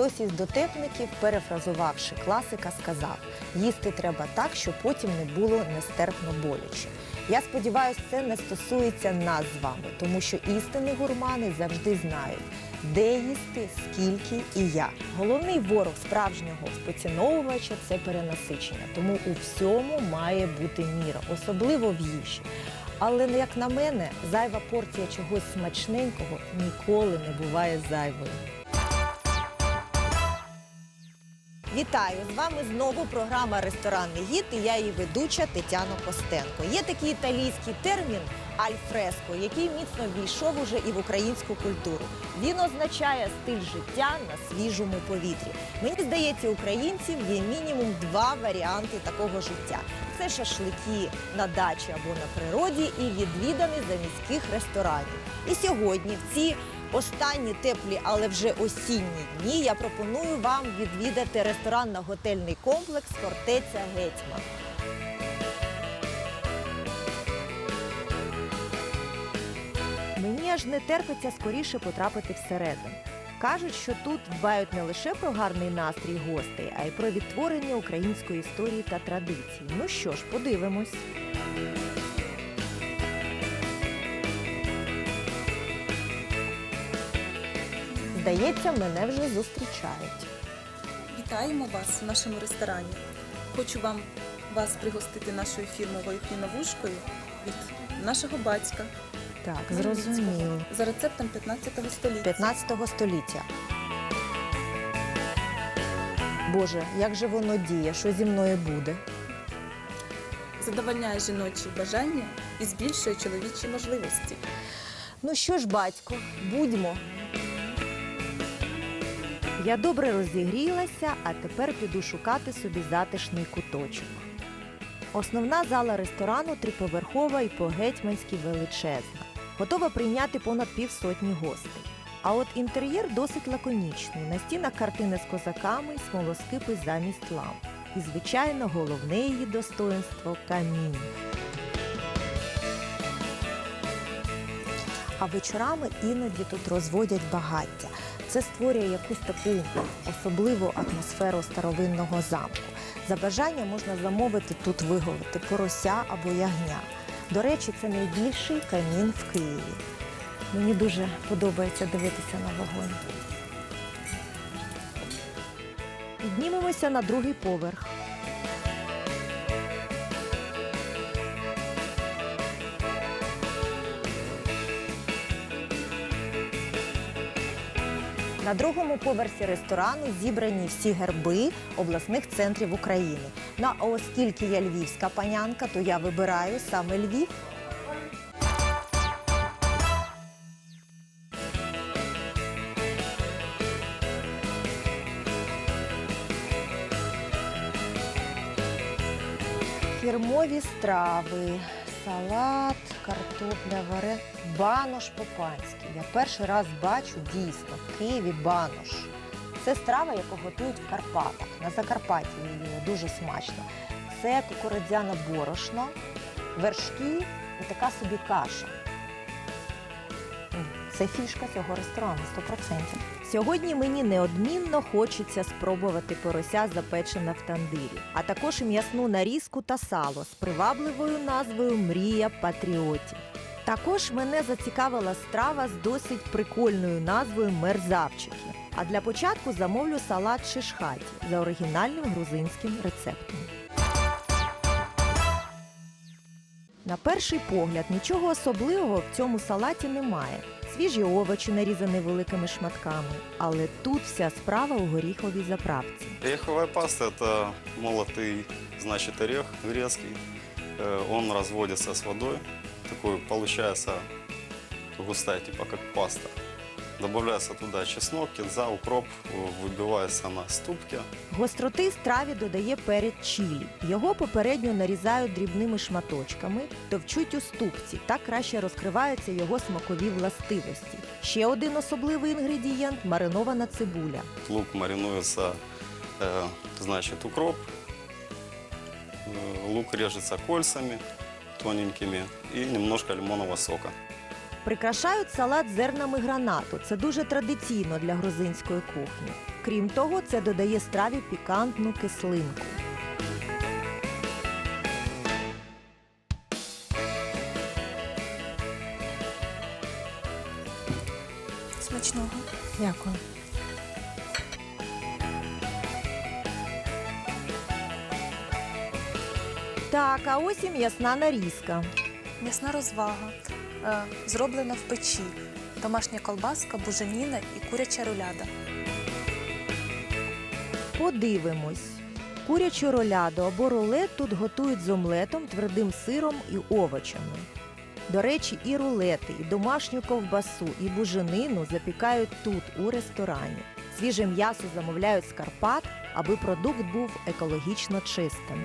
Хтось із дотепників, перефразувавши класика, сказав: їсти треба так, щоб потім не було нестерпно боляче. Я сподіваюся, це не стосується нас з вами, тому що істинні гурмани завжди знають, де їсти, скільки і як. Головний ворог справжнього поціновувача це перенасичення. Тому у всьому має бути міра, особливо в їжі. Але як на мене, зайва порція чогось смачненького ніколи не буває зайвою. Вітаю! З вами знову програма Ресторанний гід і я її ведуча Тетяна Костенко. Є такий італійський термін альфреско, який міцно ввійшов уже і в українську культуру. Він означає стиль життя на свіжому повітрі. Мені здається, українців є мінімум два варіанти такого життя: це шашлики на дачі або на природі, і відвідини заміських ресторанів. І сьогодні в ці останні теплі, але вже осінні дні я пропоную вам відвідати ресторанно-готельний комплекс Фортеця Гетьман. Мені аж не терпиться скоріше потрапити всередину. Кажуть, що тут дбають не лише про гарний настрій гостей, а й про відтворення української історії та традицій. Ну що ж, подивимось. Здається, мене вже зустрічають. Вітаємо вас в нашому ресторані. Хочу вам вас пригостити нашою фірмовою хліновушкою від нашого батька Так, зрозуміло. за рецептом 15 століття. 15 століття. Боже, як же воно діє? Що зі мною буде? Задовольняє жіночі бажання і збільшує чоловічі можливості. Ну що ж, батько, будьмо. Я добре розігрілася, а тепер піду шукати собі затишний куточок. Основна зала ресторану триповерхова і по-гетьманськи величезна. Готова прийняти понад півсотні гостей. А от інтер'єр досить лаконічний. На стінах картини з козаками, смолоскипи замість ламп. І, звичайно, головне її достоинство камінь. А вечорами іноді тут розводять багаття. Це створює якусь таку особливу атмосферу старовинного замку. За бажання можна замовити тут виголити порося або ягня. До речі, це найбільший камін в Києві. Мені дуже подобається дивитися на вогонь. Піднімемося на другий поверх. На другому поверсі ресторану зібрані всі герби обласних центрів України. Ну а оскільки я львівська панянка, то я вибираю саме Львів. Фірмові страви, салат, картопля, варе, банош по-панськи. Я перший раз бачу дійсно в Києві банош. Це страва, яку готують в Карпатах. На Закарпатті її дуже смачно. Це кукурудзяне борошно, вершки і така собі каша. Це фішка цього ресторану 100%. Сьогодні мені неодмінно хочеться спробувати порося запечене в тандирі, а також м'ясну нарізку та сало з привабливою назвою Мрія патріотів. Також мене зацікавила страва з досить прикольною назвою мерзавчики. А для початку замовлю салат шишхаті за оригінальним грузинським рецептом. На перший погляд нічого особливого в цьому салаті немає Свіжі овочі нарізані великими шматками, але тут вся справа у горіховій заправці. Ореховая паста – это молотый, значит, орех грецкий. Э, Он разводится с водой. Такой получается густая, типа как паста. Добавляется туда чеснок, кинза, укроп, э, выбивается на ступке. Гостроти страві додає перець чилі. Його попередньо нарізають дрібними шматочками, товчуть у ступці. Так краще розкриваються його смакові властивості. Ще один особливий інгредієнт маринована цибуля. Лук маринуется, э, значит, укроп. Э, Лук режется кольцами тоненькими и немножко лимонного сока. Прикрашають салат зернами гранату. Це дуже традиційно для грузинської кухні. Крім того, це додає страві пікантну кислинку. Смачного. Дякую. Так, а ось і м'ясна нарізка. М'ясна розвага. Е, зроблена в печі. Домашня колбаска, буженіна і куряча руляда. Подивимось. Курячу роляду або рулет тут готують з омлетом, твердим сиром і овочами. До речі, і рулети, і домашню ковбасу, і буженину запікають тут, у ресторані. Свіже м'ясо замовляють з Карпат, аби продукт був екологічно чистим.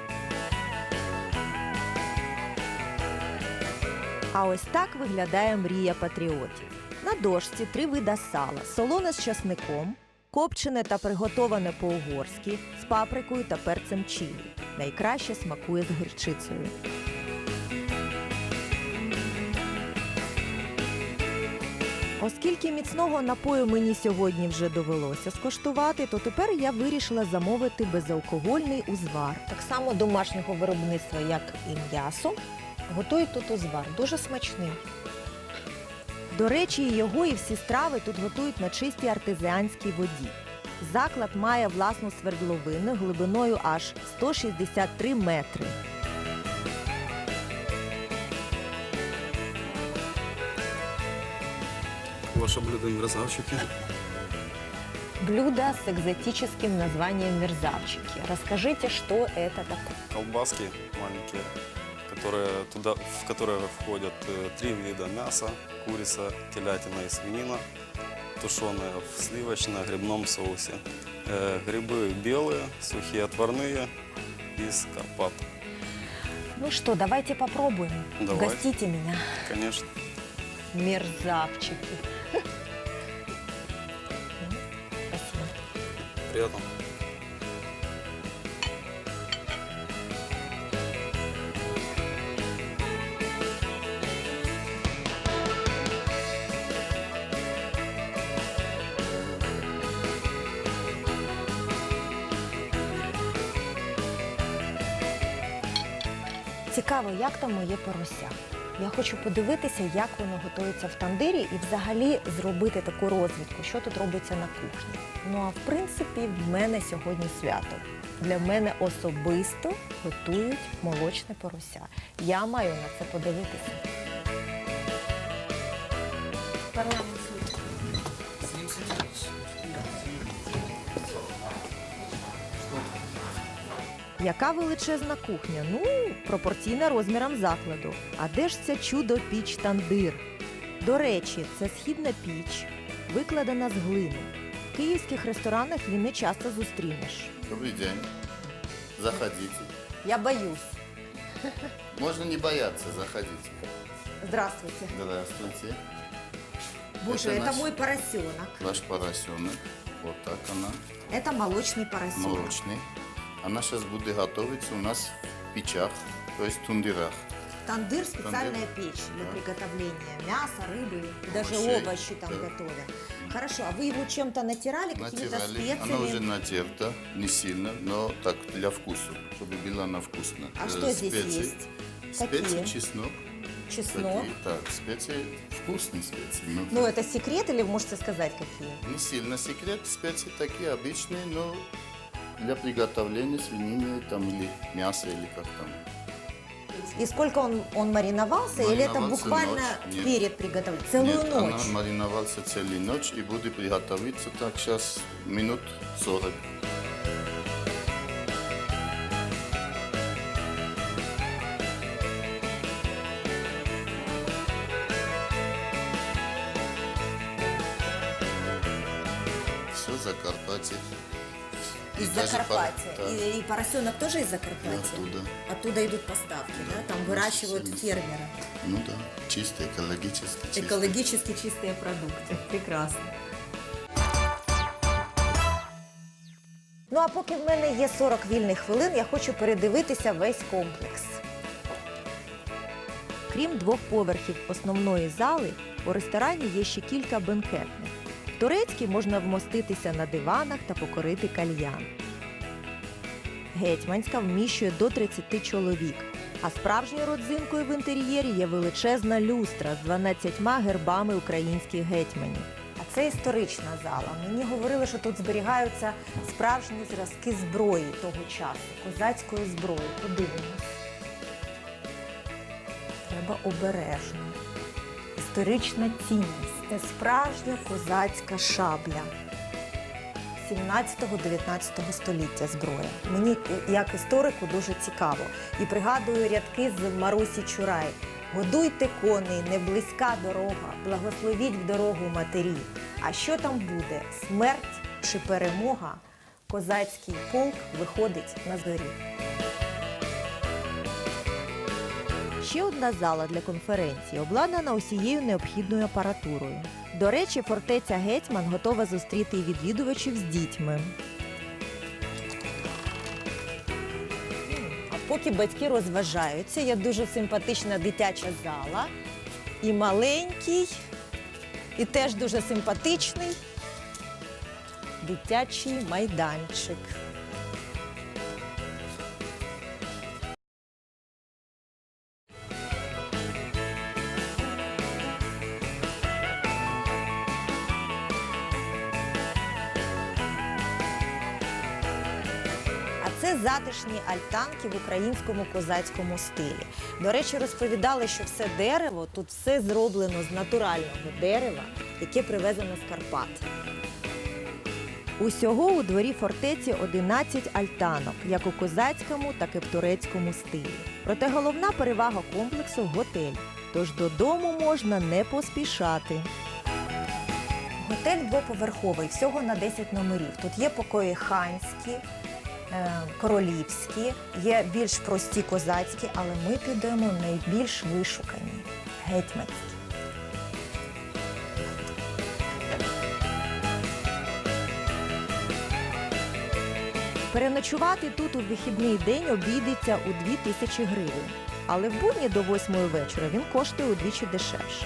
А ось так виглядає мрія патріотів. На дошці три вида сала: солоне з часником, копчене та приготоване по-угорськи з паприкою та перцем чилі. Найкраще смакує з гірчицею. Оскільки міцного напою мені сьогодні вже довелося скоштувати, то тепер я вирішила замовити безалкогольний узвар. Так само домашнього виробництва, як і м'ясо, готують тут узвар. Дуже смачний. До речі, його і всі страви тут готують на чистій артезіанській воді. Заклад має власну свердловину глибиною аж 163 метри. Ваше блюдо мерзавчики. Блюдо с экзотическим названием мерзавчики. Расскажите, что это такое? Колбаски маленькие, которые туда, в которые входят э, три вида мяса, курица, телятина и свинина, тушеные в сливочно-грибном соусе. Э, грибы белые, сухие отварные из Карпат. Ну что, давайте попробуем. Давай. Угостите меня. Конечно. Мерзавчики. Спасибо. Приятно. Цікаво, як там моє порося. Я хочу подивитися, як воно готується в тандирі і взагалі зробити таку розвідку, що тут робиться на кухні. Ну а в принципі, в мене сьогодні свято. Для мене особисто готують молочне порося. Я маю на це подивитися. Яка величезна кухня? Ну, пропорційна розмірам закладу. А де ж ця чудо піч тандир? До речі, це східна піч, викладена з глини. В київських ресторанах її не часто зустрінеш. Добрый день. Заходите. Я боюсь. Можно не бояться, заходите. Здравствуйте. Здравствуйте. Боже, Это это, наш- мой поросенок. Ваш поросенок. Вот так она, Это молочный поросенок. молочный. Она сейчас будет готовиться у нас в печах, то есть в тундирах. Тандыр специальная Тандыр. печь для Да. приготовления мяса, рыбы, даже Овощей, овощи там да. готовят. Хорошо, а вы его чем-то натирали, какими-то Натирали. специями? Она уже натерта, не сильно, но так для вкуса, чтобы была она вкусная. А Э, что здесь есть? Специи, Какие? чеснок. Чеснок. Такие, так, специи, вкусные специи. но Ну, это секрет или вы можете сказать, какие? Не сильно секрет, специи такие обычные, но для приготовления свинины там или мяса или как там. И сколько он, он мариновался, или это Мариновался буквально ночь, нет. перед приготовлением? Целую Нет, ночь? она мариновался целую ночь и будет приготовиться так сейчас минут 40. И Из даже Закарпатья. по- да, И, и поросенок тоже из и Закарпатья? оттуда. Оттуда идут поставки, да? Там выращивают Очень фермеры. Ну да, чисто, экологически чисто. Экологически чистые продукты. Прекрасно. Ну а поки в мене є 40 вільних хвилин, я хочу передивитися весь комплекс. Окрім двох поверхів основної зали, у ресторані є ще кілька бенкетних. В турецькій можна вмоститися на диванах та покорити кальян. Гетьманська вміщує до 30 чоловік. А справжньою родзинкою в інтер'єрі є величезна люстра з 12 гербами українських гетьманів. А це історична зала. Мені говорили, що тут зберігаються справжні зразки зброї того часу, козацької зброї. Подивимось. Треба обережно. Історична цінність це справжня козацька шабля. 17-19 століття зброя. Мені як історику дуже цікаво. І пригадую рядки з Марусі Чурай. Годуйте коней, не близька дорога, благословіть в дорогу матері. А що там буде? Смерть чи перемога? Козацький полк виходить на зорі. Ще одна зала для конференції обладнана усією необхідною апаратурою. До речі, фортеця Гетьман готова зустріти відвідувачів з дітьми. А поки батьки розважаються, є дуже симпатична дитяча зала. І маленький, і теж дуже симпатичний дитячий майданчик. Це затишні альтанки в українському козацькому стилі. До речі, розповідали, що все дерево тут все зроблено з натурального дерева, яке привезено з Карпат. Усього у дворі фортеці 11 альтанок, як у козацькому, так і в турецькому стилі. Проте головна перевага комплексу готель. Тож додому можна не поспішати. Готель двоповерховий, всього на 10 номерів. Тут є покої ханські, королівські, є більш прості козацькі, але ми підемо найбільш вишукані гетьманські. Переночувати тут у вихідний день обійдеться у 2 тисячі гривень. Але в будні до 8 вечора він коштує удвічі дешевше.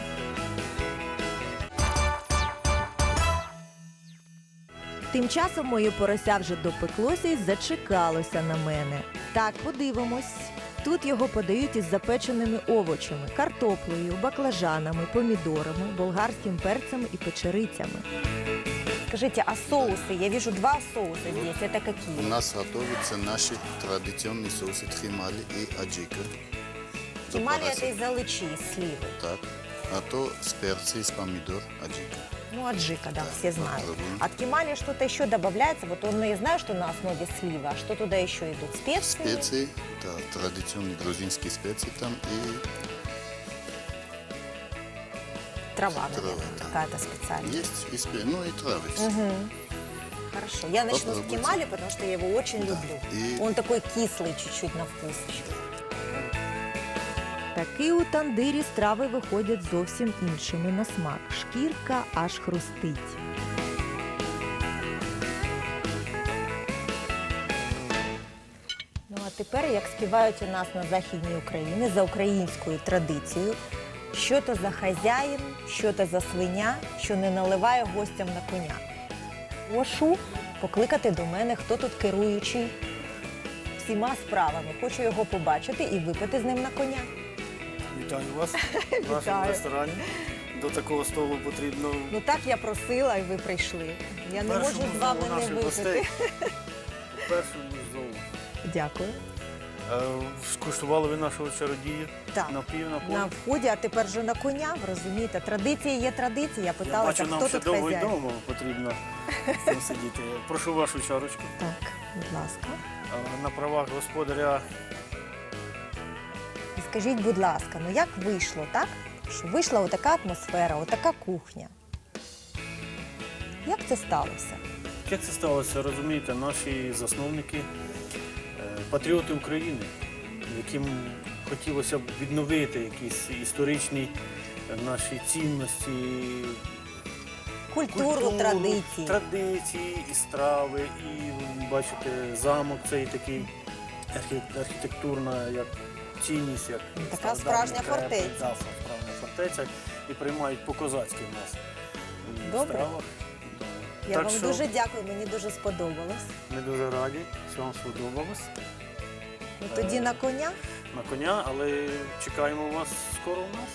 Тим часом моє порося вже допеклося і зачекалося на мене. Так, подивимось. Тут його подають із запеченими овочами, картоплею, баклажанами, помідорами, болгарським перцем і печерицями. Скажите, а соусы? Я вижу два соуса здесь. Это У какие? нас готовятся наши традиционные соусы тхимали и аджика. Тимали Запорожцы. это из алычи, из сливы. Так. А то с перца, с помидор, аджика. Ну, аджика, да, Да, все знают. попробуем. От кемали что-то еще добавляется. Вот он, я знаю, что на основе сливы, а что туда еще идут? Специи? Специи, да, традиционные грузинские специи там и Трава, Трава, наверное, да. какая-то специальная. есть и спе... ну и травы. Мгм. Хорошо. Я начну с Попробуйте. кемали, потому что я его очень Да. люблю. И Он такой кислый чуть-чуть на вкус. Таки у тандирі страви виходять зовсім іншими на смак. Шкірка аж хрустить. Ну а тепер, як співають у нас на Західній Україні за українською традицією, що то за хазяїн, що то за свиня, що не наливає гостям на коня. Прошу покликати до мене, хто тут керуючий всіма справами. Хочу його побачити і випити з ним на коня. Вітаю вас в нашому Вітаю. ресторані. До такого столу потрібно Ну так я просила, і ви прийшли. Я не можу з вами не наших випити. гостей. Першому зову. Дякую. Е, Скуштували ви нашого чародія Так. на пів, на На полі? вході, а тепер же на коня, ви розумієте, традиція є традиція. Я Я питала, бачу, нам ще тут довго й хазяїн. довго потрібно з цим сидіти. Прошу вашу чарочку. Так, будь ласка. Е, На правах господаря І скажіть, будь ласка, ну як вийшло, так? Що вийшла отака атмосфера, отака кухня. Як це сталося? Як це сталося, розумієте, наші засновники, е, патріоти України, яким хотілося б відновити якісь історичні е, наші цінності, Культуру, традиції. традиції, і страви, і бачите, замок цей такий архітектурна, як цінність, як Така стародавня справжня крепость, фортеця. Да, справжня фортеця. І приймають по-козацьки в нас. в Добре. стравах. Я так вам що дуже дякую, мені дуже сподобалось. ми дуже раді, що вам сподобалось. Ну, тоді на коня. На коня, але чекаємо вас скоро у нас.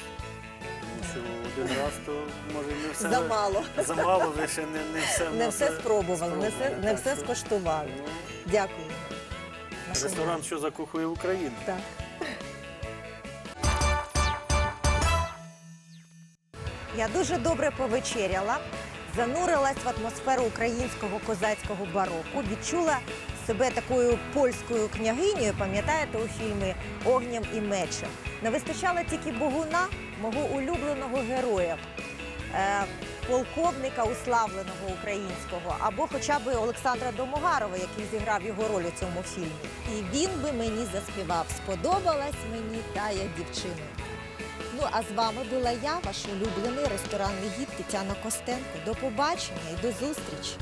Тому що один раз то може не все Замало. замало, ви ще не, не все в Не нас, все е, спробували, не все, не так все що, скоштували. ну, Дякую. На коня. Ресторан, що закохує Україну. Так. Я дуже добре повечеряла, занурилась в атмосферу українського козацького бароку, відчула себе такою польською княгинею, пам'ятаєте у фільмі Огням і мечем. Не вистачало тільки Богуна, мого улюбленого героя, е, полковника уславленого українського, або хоча б Олександра Домогарова, який зіграв його роль у цьому фільмі. І він би мені заспівав. Сподобалась мені тая дівчина. Ну а з вами була я, ваш улюблений ресторанний гід Тетяна Костенко. До побачення і до зустрічі!